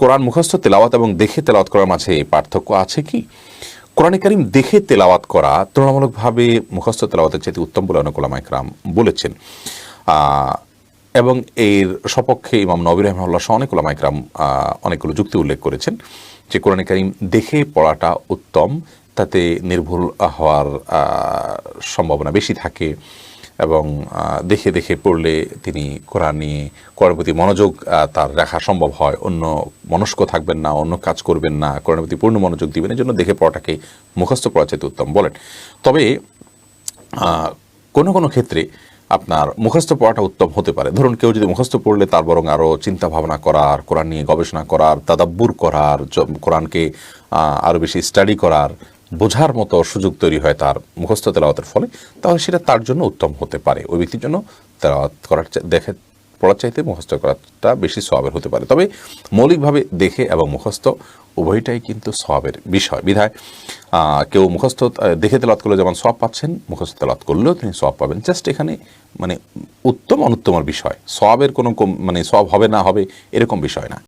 কোরআন মুখস্থ, তেলাওয়াত এবং দেখে তেলাওয়াত করার মাঝে পার্থক্য আছে কি? কোরআনে কারিম দেখে তেলাওয়াত করা তুলনামূলকভাবে মুখস্থ তেলাওয়াতের চাইতে উত্তম বলে অনেক ওলামা ইকরাম বলেছেন। এবং এর সপক্ষে ইমাম নবী রহমাল্লাহ সহ অনেক ওলামা ইকরাম অনেকগুলো যুক্তি উল্লেখ করেছেন যে কোরআনে কারিম দেখে পড়াটা উত্তম, তাতে নির্ভুল হওয়ার সম্ভাবনা বেশি থাকে। এবং দেখে দেখে পড়লে তিনি কোরআন নিয়ে কোরআনের প্রতি মনোযোগ তার রাখা সম্ভব হয়। অন্য মনস্ক থাকবেন না, অন্য কাজ করবেন না, কোরআনের প্রতি পূর্ণ মনোযোগ দিবেন এই জন্য দেখে পড়াটাকে মুখস্থ পড়া চাইতে উত্তম বলেন। তবে কোনো কোনো ক্ষেত্রে আপনার মুখস্থ পড়াটা উত্তম হতে পারে। ধরুন কেউ যদি মুখস্থ পড়লে তার বরং আরও চিন্তা ভাবনা করার, কোরআন নিয়ে গবেষণা করার, তাদাব্বুর করার কোরআনকে আরও বেশি স্টাডি করার বোঝার মতো সুযোগ তৈরি হয় তার মুখস্থ তেলাওয়াতের ফলে, তাহলে সেটা তার জন্য উত্তম হতে পারে। ওই ব্যক্তির জন্য তেলাওয়াত করার দেখে, পড়ার চাইতে মুখস্থ করাটা বেশি সবাবের হতে পারে। তবে মৌলিকভাবে দেখে এবং মুখস্থ উভয়টাই কিন্তু সবের বিষয়, বিধায় কেউ মুখস্থ দেখে তেলাত করলে যেমন সব পাচ্ছেন, মুখস্থ তেলাত করলেও তিনি সব পাবেন। জাস্ট এখানে মানে উত্তম অনুত্তমের বিষয়। সবের কোনো মানে সব হবে না হবে এরকম বিষয় না।